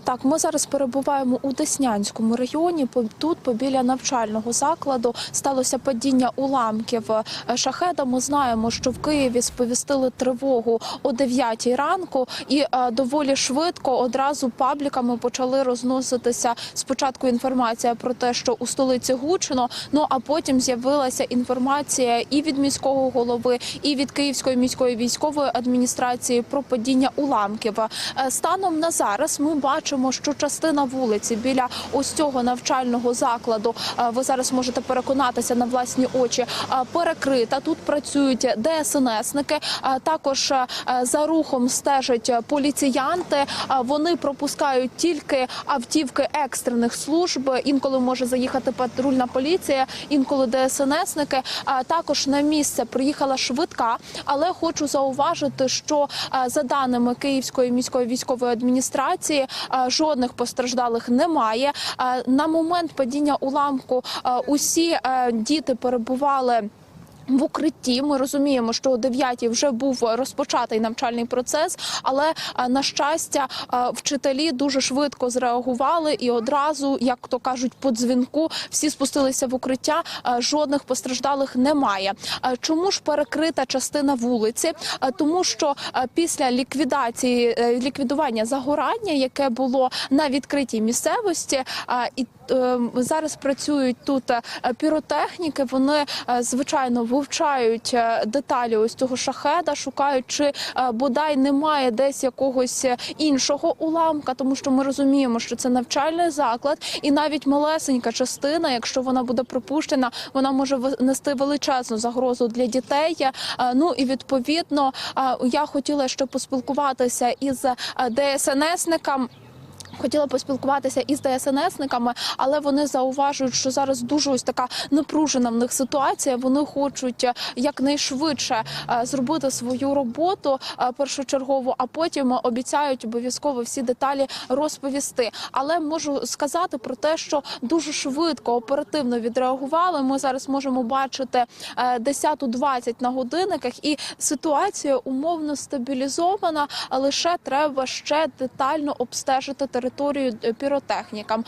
Так, ми зараз перебуваємо у Деснянському районі. Тут, побіля навчального закладу, сталося падіння уламків е, шахеда. Ми знаємо, що в Києві сповістили тривогу о 9 ранку, і е, доволі швидко одразу пабліками почали розноситися спочатку інформація про те, що у столиці гучно. Ну а потім з'явилася інформація і від міського голови, і від Київської міської військової адміністрації про падіння уламків. Е, Станом на зараз ми бачимо, що частина вулиці біля ось цього навчального закладу. е, Ви зараз можете переконатися на власні очі. е, Перекрита тут працюють ДСНСники. е, Також за рухом стежать поліціянти. Вони пропускають тільки автівки екстрених служб. Інколи може заїхати патрульна поліція, інколи ДСНСники. Також на місце приїхала швидка, але хочу зауважити, що за даними Київської міської військової адміністрації жодних постраждалих немає. Е, На момент падіння уламку е, усі е, діти перебували. В укритті ми розуміємо, що о 9 вже був розпочатий навчальний процес, але е, на щастя, е, вчителі дуже швидко зреагували і одразу, як то кажуть, по дзвінку всі спустилися в укриття. Е, Жодних постраждалих немає. Чому ж перекрита частина вулиці? Тому що після ліквідації ліквідування загорання, яке було на відкритій місцевості, і е, зараз працюють тут піротехніки. Вони звичайно вивчають е, деталі ось цього шахеда, шукають, чи е, бодай немає десь якогось е, іншого уламка, тому що ми розуміємо, що це навчальний заклад, і навіть малесенька частина, якщо вона буде припущена, вона може нести величезну загрозу для дітей. Ну і відповідно я хотіла ще поспілкуватися із ДСНСником. Хотіла поспілкуватися із ДСНСниками, але вони зауважують, що зараз дуже ось така напружена в них ситуація. Вони хочуть е, якнайшвидше е, зробити свою роботу е, першочергово, а потім обіцяють обов'язково всі деталі розповісти. Але можу сказати про те, що дуже швидко оперативно відреагували. Ми зараз можемо бачити е, 10.20 на годинниках, і ситуація умовно стабілізована. Лише треба ще детально обстежити територію е, піротехнікам.